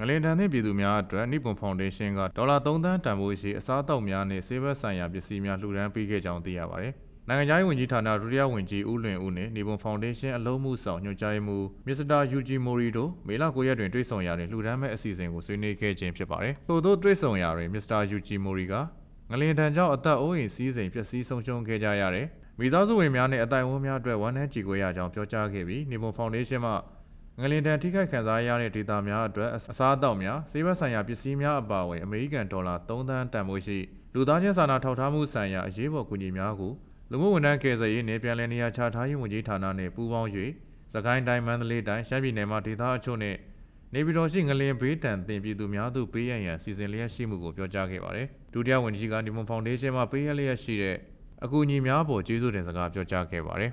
ငလင်တန်သည့်ပြည်သူများအတွက်နိပွန်ဖောင်ဒေးရှင်းကဒေါ်လာ3သန်းတန်ဖိုးရှိအစားအသောက်များနဲ့ဆေးဘက်ဆိုင်ရာပစ္စည်းများလှူဒါန်းပေးခဲ့ကြောင်းသိရပါတယ်။နိုင်ငံခြားရေးဝန်ကြီးဌာနဒုတိယဝန်ကြီးဦးလွင်ဦးနှင့်နိပွန်ဖောင်ဒေးရှင်းအလုံးမှုဆောင်ညွှန်ကြားရေးမှူးမစ္စတာယူဂျီမိုရီတို့မေလ9ရက်တွင်တွေ့ဆုံရာတွင်လှူဒါန်းမဲ့အစီအစဉ်ကိုဆွေးနွေးခဲ့ခြင်းဖြစ်ပါတယ်။ထို့သောတွေ့ဆုံရာတွင်မစ္စတာယူဂျီမိုရီကငလင်တန်ကြောင့်အသက်အိုးအိမ်စီးစိမ်ပျက်စီးဆုံးရှုံးခဲ့ကြရတဲ့မိသားစုဝင်များနဲ့အတိုင်အဝန်းများအတွက်ဝမ်းနည်းကြေကွဲရကြောင်းပြောကြားခဲ့ပြီးနိပွန်ဖောင်ဒေးရှင်းမှ ငလင်တန်ထိခိုက်ခံစားရတဲ့ဒေတာများအတွက်အစားအသောက်များဆေးဘက်ဆိုင်ရာပစ္စည်းများအပါအဝင်အမေရိကန်ဒေါ်လာ3သန်းတန်ဖိုးရှိလူသားချင်းစာနာထောက်ထားမှုဆိုင်ရာအရေးပေါ်ကူညီများကိုလူမှုဝန်ထမ်းကယ်ဆယ်ရေးနဲ့ပြည်내နေရာချထားရေးဝန်ကြီးဌာနနဲ့ပူးပေါင်း၍သခိုင်းတိုင်းမန္တလေးတိုင်းရှမ်းပြည်နယ်မှာဒေသအချို့နဲ့နေပြည်တော်ရှိငလင်ဘေးတန်တင်ပြည်သူများသို့ပေးရန်ရန်စီစဉ်လျက်ရှိမှုကိုပြောကြားခဲ့ပါတယ်ဒုတိယဝန်ကြီးကဒီမွန်ဖောင်ဒေးရှင်းမှပေးရလျက်ရှိတဲ့အကူအညီများပေါ်ကျေးဇူးတင်စကားပြောကြားခဲ့ပါတယ်